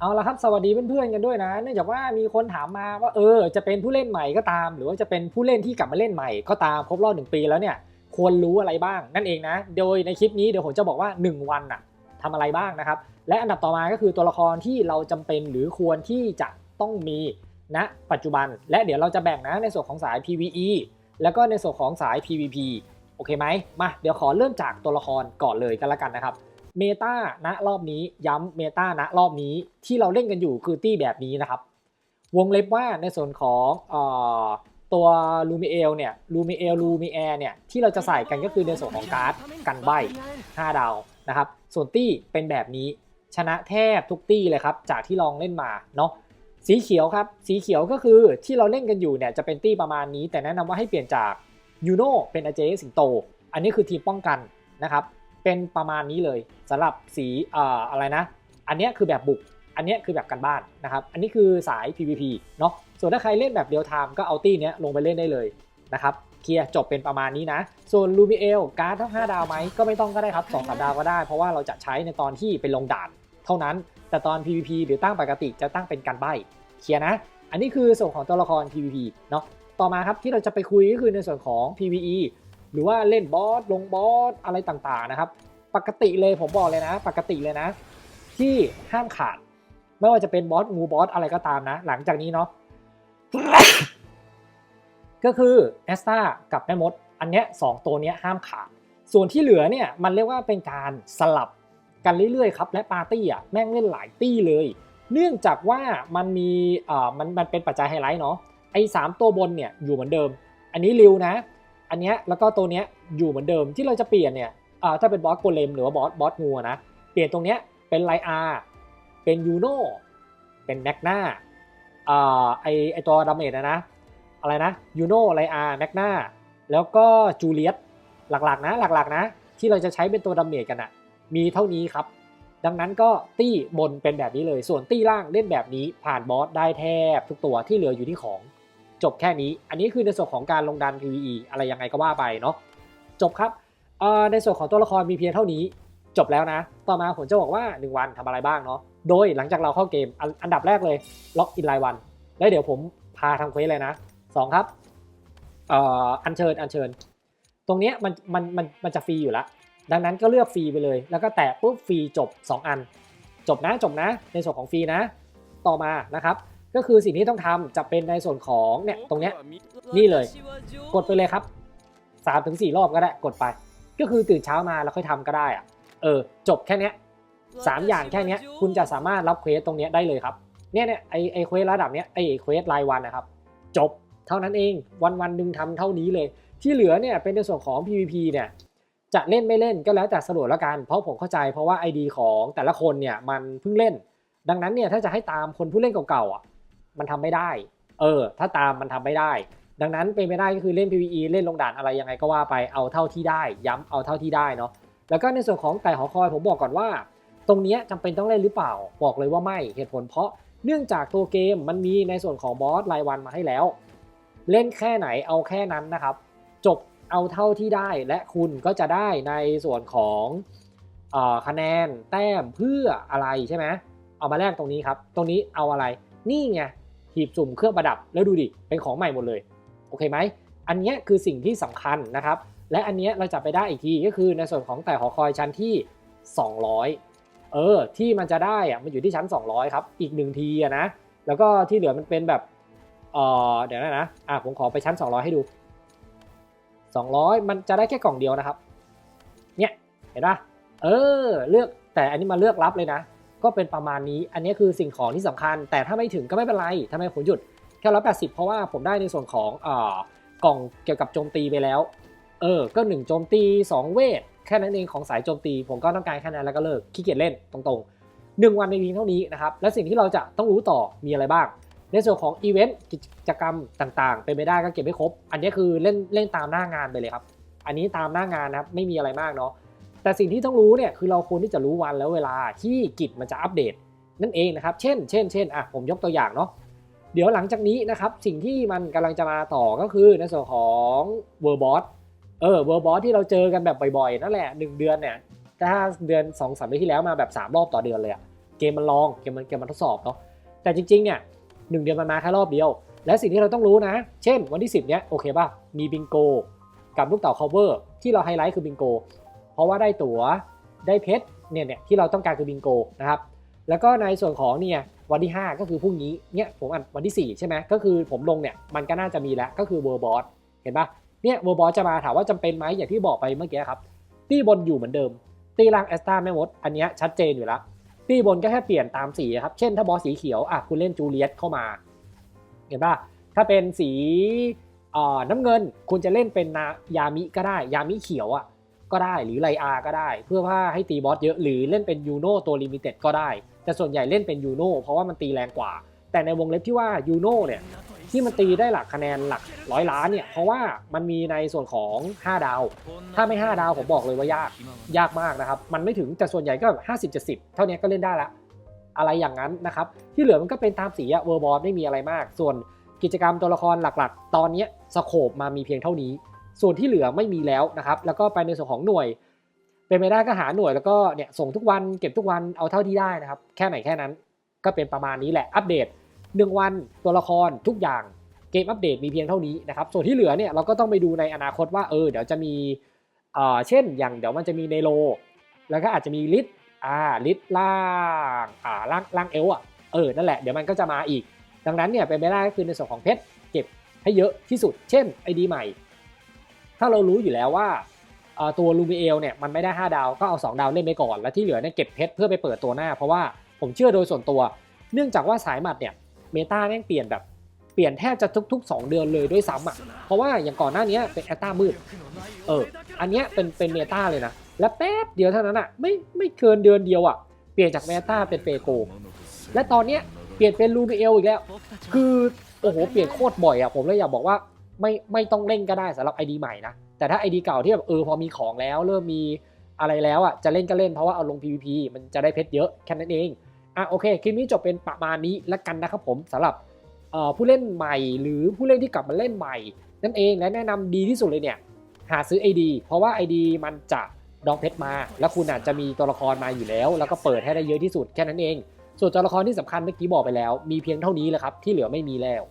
เอาละครับสวัสดีเพื่อนๆกันด้วยนะ เนื่องจากว่ามีคนถามมาว่าเออจะเป็นผู้เล่นใหม่ก็ตาม หรือว่าจะเป็นผู้เล่นที่กลับมาเล่นใหม่ก็ตามครบรอบหนึ่งปีแล้วเนี่ยควรรู้อะไรบ้างนั่นเองนะ โดยในคลิปนี้เดี๋ยวผมจะบอกว่า 1 วันน่ะทำอะไรบ้างนะครับ และอันดับต่อมาก็คือตัวละครที่เราจำเป็นหรือควรที่จะต้องมีณปัจจุบัน และเดี๋ยวเราจะแบ่งนะในส่วนของสาย PVE แล้วก็ในส่วนของสาย PVP โอเคไหมมาเดี๋ยวขอเริ่มจากตัวละครก่อนเลยกันละกันนะครับ เมตาณรอบนี้ย้ำเมตาณรอบนี้ที่เราเล่นกันอยู่คือตี้แบบนี้นะครับ วงเล็บว่าในส่วนของอตัวลูมิเอลเนี่ยลูมิเอลลูมิแอร์เนี่ยที่เราจะใส่กันก็คือในส่วนของการ์ดกันใบ 5 ดาวนะครับ ส่วนตี้เป็นแบบนี้ชนะแทบทุกตี้เลยครับ จากที่ลองเล่นมาเนาะสีเขียวครับ สีเขียวก็คือที่เราเล่นกันอยู่เนี่ยจะเป็นตี้ประมาณนี้ แต่แนะนำว่าให้เปลี่ยนจากยูโนเป็นอาเจสิงโต อันนี้คือทีมป้องกันนะครับ เป็นประมาณนี้เลยสำหรับสีอะไรนะ อันนี้คือแบบบุก อันนี้คือแบบกันบ้านนะครับ อันนี้คือสาย PVP เนาะ ส่วนถ้าใครเล่นแบบเดียวไทม์ก็เอาตี้เนี้ยลงไปเล่นได้เลยนะครับ เคลียร์จบเป็นประมาณนี้นะ ส่วนลูมิเอลการ์ดทั้ง5ดาวไหมก็ไม่ต้องก็ได้ครับ2อสดาวก็ได้ เพราะว่าเราจะใช้ในตอนที่เป็นลงด่านเท่านั้น แต่ตอน PVP หรือตั้งปกติจะตั้งเป็นกันใบ เคลียร์นะ อันนี้คือส่วนของตัวละคร PVP เนาะ ต่อมาครับที่เราจะไปคุยก็คือในส่วนของ PVE หรือว่าเล่นบอสลงบอสอะไรต่างๆนะครับ ปกติเลยผมบอกเลยนะ ปกติเลยนะ ที่ห้ามขาด ไม่ว่าจะเป็นบอสงูบอสอะไรก็ตามนะ หลังจากนี้เนาะก็คือแอสตากับแม่มด อันเนี้ยสองตัวเนี้ยห้ามขาด ส่วนที่เหลือเนี่ยมันเรียกว่าเป็นการสลับกันเรื่อยๆครับ และปาร์ตี้อะแม่งเล่นหลายตี้เลย เนื่องจากว่ามันมีเอ่อมันมันเป็นปัจจัยไฮไลท์เนาะไอ้สามตัวบนเนี่ยอยู่เหมือนเดิม อันนี้ริวนะ อันเนี้ยแล้วก็ตัวเนี้ยอยู่เหมือนเดิมที่เราจะเปลี่ยนเนี่ยถ้าเป็นบอสโกเลมหรือว่าบอสบอสงูนะเปลี่ยนตรงเนี้ยเป็นไลอาร์เป็นยูโนเป็นแมกนาไอไอตัวดาเมจนะนะอะไรนะยูโนไลอาร์แมกนาแล้วก็จูเลียตหลักๆนะหลักๆนะ ที่เราจะใช้เป็นตัวดาเมจกันอะมีเท่านี้ครับ ดังนั้นก็ตี้บนเป็นแบบนี้เลย ส่วนตี้ล่างเล่นแบบนี้ผ่านบอสได้แทบทุกตัวที่เหลืออยู่ที่ของ จบแค่นี้ อันนี้คือในส่วนของการลงดัน PVE อะไรยังไงก็ว่าไปเนาะจบครับอ่อในส่วนของตัวละครมีเพียงเท่านี้ จบแล้วนะ ต่อมาผมจะบอกว่า 1 วันทำอะไรบ้างเนาะโดยหลังจากเราเข้าเกมอันอันดับแรกเลยล็อกอินรายวัน แล้วเดี๋ยวผมพาทำเควสเลยนะสองครับอ่ออัญเชิญอัญเชิญ ตรงนี้มันมันมันมันจะฟรีอยู่ล้วดังนั้นก็เลือกฟรีไปเลย แล้วก็แตะปุ๊บฟรีจบ 2 อัน จบนะจบนะ ในส่วนของฟรีนะ ต่อมานะครับ ก็คือสิ่งที่ต้องทำจะเป็นในส่วนของเนี่ยตรงเนี้ยนี่เลย กดไปเลยครับ3าถึงสรอบก็ได้กดไป ก็คือตื่นเช้ามาแล้วค่อยทำก็ได้อะเออจบแค่เนี้ยสามอย่างแค่เนี้ยคุณจะสามารถรับเควสตรงเนี้ยได้เลยครับเนี่ยเนี่ยไอไอเควสระดับเนี้ยไอเควสรายวันนะครับ จบเท่านั้นเองวันวันหนึ่งทำเท่านี้เลย ที่เหลือเนี่ยเป็นในส่วนของ PVP เนี่ยจะเล่นไม่เล่นก็แล้วแต่สะดวกแล้วกัน เพราะผมเข้าใจเพราะว่า ID ของแต่ละคนเนี่ยมันเพิ่งเล่น ดังนั้นเนี่ยถ้าจะให้ตามคนผู้เล่นเก่าๆอะ มันทำไม่ได้ เออ ถ้าตามมันทำไม่ได้ ดังนั้นเป็นไปได้ก็คือเล่น PVE เล่นลงด่านอะไรยังไงก็ว่าไปเอาเท่าที่ได้ ย้ำเอาเท่าที่ได้เนาะแล้วก็ในส่วนของแต่หอคอยผมบอกก่อนว่า ตรงนี้ยจำเป็นต้องเล่นหรือเปล่าบอกเลยว่าไม่เหตุผลเพราะเนื่องจากตัวเกมมันมีในส่วนของบอสรายวันมาให้แล้ว เล่นแค่ไหนเอาแค่นั้นนะครับ จบเอาเท่าที่ได้และคุณก็จะได้ในส่วนของอคะแนนแต้มเพื่ออะไรใช่ไหมเอามาแลกตรงนี้ครับ ตรงนี้เอาอะไร นี่ไง หีบสุ่มเครื่องประดับแล้วดูดิเป็นของใหม่หมดเลยโอเคไหมอันนี้คือสิ่งที่สำคัญนะครับ และอันนี้เราจะไปได้อีกทีก็คือในส่วนของแต่หอคอยชั้นที่ 200 เออ ที่มันจะได้อะมันอยู่ที่ชั้น 200 ครับ อีกหนึ่งทีนะ แล้วก็ที่เหลือมันเป็นแบบเออเดี๋ยวนะนะอะผมขอไปชั้น 200 ให้ดู 200 มันจะได้แค่กล่องเดียวนะครับ เนี่ย เห็นปะเออ เลือกแต่อันนี้มาเลือกรับเลยนะ ก็เป็นประมาณนี้ อันนี้คือสิ่งของที่สำคัญ แต่ถ้าไม่ถึงก็ไม่เป็นไรทำไมผมหยุดแค่ร้อยแปดสิบเพราะว่าผมได้ในส่วนของอกล่องเกี่ยวกับโจมตีไปแล้ว เออ ก็1โจมตี 2 เวท แค่นั้นเองของสายโจมตี ผมก็ต้องการแค่นั้นแล้วก็เลิกขี้เกียจเล่นตรงๆ 1 วันในเพียงเท่านี้นะครับ และสิ่งที่เราจะต้องรู้ต่อมีอะไรบ้าง ในส่วนของอีเวนต์กิจกรรมต่างๆ เป็นไปได้ก็เก็บไม่ครบ อันนี้คือเล่นเล่นตามหน้างานไปเลยครับ อันนี้ตามหน้างานนะครับไม่มีอะไรมากเนาะ แต่สิ่งที่ต้องรู้เนี่ยคือเราควรที่จะรู้วันแล้วเวลาที่กิจมันจะอัปเดต นั่นเองนะครับ เช่น เช่น เช่นอะผมยกตัวอย่างเนาะ เดี๋ยวหลังจากนี้นะครับ สิ่งที่มันกำลังจะมาต่อก็คือในส่วนของเวอร์บอสเออเวอร์บอสที่เราเจอกันแบบบ่อยๆ นั่นแหละ 1 เดือนเนี่ย ถ้าเดือน2อสามเดือนที่แล้วมาแบบ 3 รอบต่อเดือนเลยอะเกมมันลองเกมมันเกมมันทดสอบเนาะ แต่จริงๆ เนี่ยหนึ่งเดือนมันมาแค่รอบเดียว และสิ่งที่เราต้องรู้นะ เช่น วันที่ 10เนี้ยโอเคป่ะ มีบิงโก กับลูกเต่า cover ที่เราไฮไลท์คือบิงโกเพ ราะว่าได้ตั๋วได้เพชรเนี่ยเนี่ยที่เราต้องการคือบิงโกนะครับแล้วก็ในส่วนของเนี่ยวันที่ 5 ก็คือพรุ่งนี้เนี่ยผมอันวันที่ 4 ใช่ไหมก็คือผมลงเนี่ยมันก็น่าจะมีแล้วก็คือเวอร์บอสเห็นปะเนี่ยเวอร์บอสจะมาถามว่าจำเป็นไหมอย่างที่บอกไปเมื่อกี้ครับตีบนอยู่เหมือนเดิม ตีล่างแอสตาแม่มดอันนี้ชัดเจนอยู่แล้วตีบนก็แค่เปลี่ยนตามสีครับเช่นถ้าบอสสีเขียวอะคุณเล่นจูเลียตเข้ามาเห็นปะถ้าเป็นสีน้ำเงินคุณจะเล่นเป็นนายามิก็ได้ยามิเขียวอะ ก็ได้หรือไลอาก็ได้ เพื่อว่าให้ตีบอสเยอะหรือเล่นเป็นยูโนตัวลิมิเต็ดก็ได้ แต่ส่วนใหญ่เล่นเป็นยูโนเพราะว่ามันตีแรงกว่า แต่ในวงเล็บที่ว่ายูโนเนี่ยที่มันตีได้หลักคะแนนหลักร้อยล้านเนี่ยเพราะว่ามันมีในส่วนของ 5 ดาว ถ้าไม่ 5 ดาวผมบอกเลยว่ายากยากมากนะครับ มันไม่ถึงแต่ส่วนใหญ่ก็แบบห้าสิบเจ็ดสิบเท่านี้ก็เล่นได้ละอะไรอย่างนั้นนะครับ ที่เหลือมันก็เป็นตามสีอะเวอร์บอลไม่มีอะไรมาก ส่วนกิจกรรมตัวละครหลักๆ ตอนนี้สโคปมามีเพียงเท่านี้ ส่วนที่เหลือไม่มีแล้วนะครับแล้วก็ไปในส่วนของหน่วย เป็นไม่ได้ก็หาหน่วยแล้วก็เนี่ยส่งทุกวันเก็บทุกวันเอาเท่าที่ได้นะครับแค่ไหนแค่นั้น ก็เป็นประมาณนี้แหละอัปเดต 1 วันตัวละครทุกอย่างเกมอัปเดตมีเพียงเท่านี้นะครับส่วนที่เหลือเนี่ยเราก็ต้องไปดูในอนาคตว่าเออเดี๋ยวจะมีเอ่อเช่นอย่างเดี๋ยวมันจะมีในโล แล้วก็อาจจะมีลิทอ่าลิทล่างอ่าล่างล่างเอลอะเออนั่นแหละเดี๋ยวมันก็จะมาอีก ดังนั้นเนี่ยเป็นไปได้ก็คือในส่วนของเพชรเก็บให้เยอะที่สุด เช่นไอดีใหม่ ถ้าเรารู้อยู่แล้วว่าตัวลูมิเอลเนี่ยมันไม่ได้ 5 ดาวก็เอา 2 ดาวเล่นไปก่อน แล้วที่เหลือเนี่ยเก็บเพชรเพื่อไปเปิดตัวหน้า เพราะว่าผมเชื่อโดยส่วนตัว เนื่องจากว่าสายหมัดเนี่ยเมตาแม่งเปลี่ยนแบบเปลี่ยนแทบจะทุก ๆ 2 เดือนเลยด้วยซ้ำอะเพราะว่าอย่างก่อนหน้านี้เป็นแอตตามืดเอออันเนี้ยเป็นเป็นเมตาเลยนะและแป๊บเดียวเท่านั้นอะไม่ไม่เกินเดือนเดียวอะเปลี่ยนจากเมตาเป็นเปโกและตอนเนี้ยเปลี่ยนเป็นลูมิเอลอีกแล้ว คือโอ้โหเปลี่ยนโคตรบ่อยอะผมเลยอยากบอกว่า ไม่ไม่ต้องเล่นก็ได้สำหรับ ID ใหม่นะ แต่ถ้า ID เก่าที่แบบเออพอมีของแล้ว เริ่มมีอะไรแล้วอะจะเล่นก็เล่นเพราะว่าเอาลง PVP มันจะได้เพชรเยอะแค่นั้นเองอะโอเคคลิปนี้จบเป็นประมาณนี้แล้วกันนะครับผมสำหรับผู้เล่นใหม่หรือผู้เล่นที่กลับมาเล่นใหม่ นั่นเองและแนะนำดีที่สุดเลยเนี่ยหาซื้อ ID เพราะว่า ID มันจะดองเพชรมา แล้วคุณอาจจะมีตัวละครมาอยู่แล้ว แล้วก็เปิดให้ได้เยอะที่สุดแค่นั้นเอง ส่วนตัวละครที่สำคัญเมื่อกี้บอกไปแล้ว มีเพียงเท่านี้แหละครับที่เหลือไม่มีแล้ว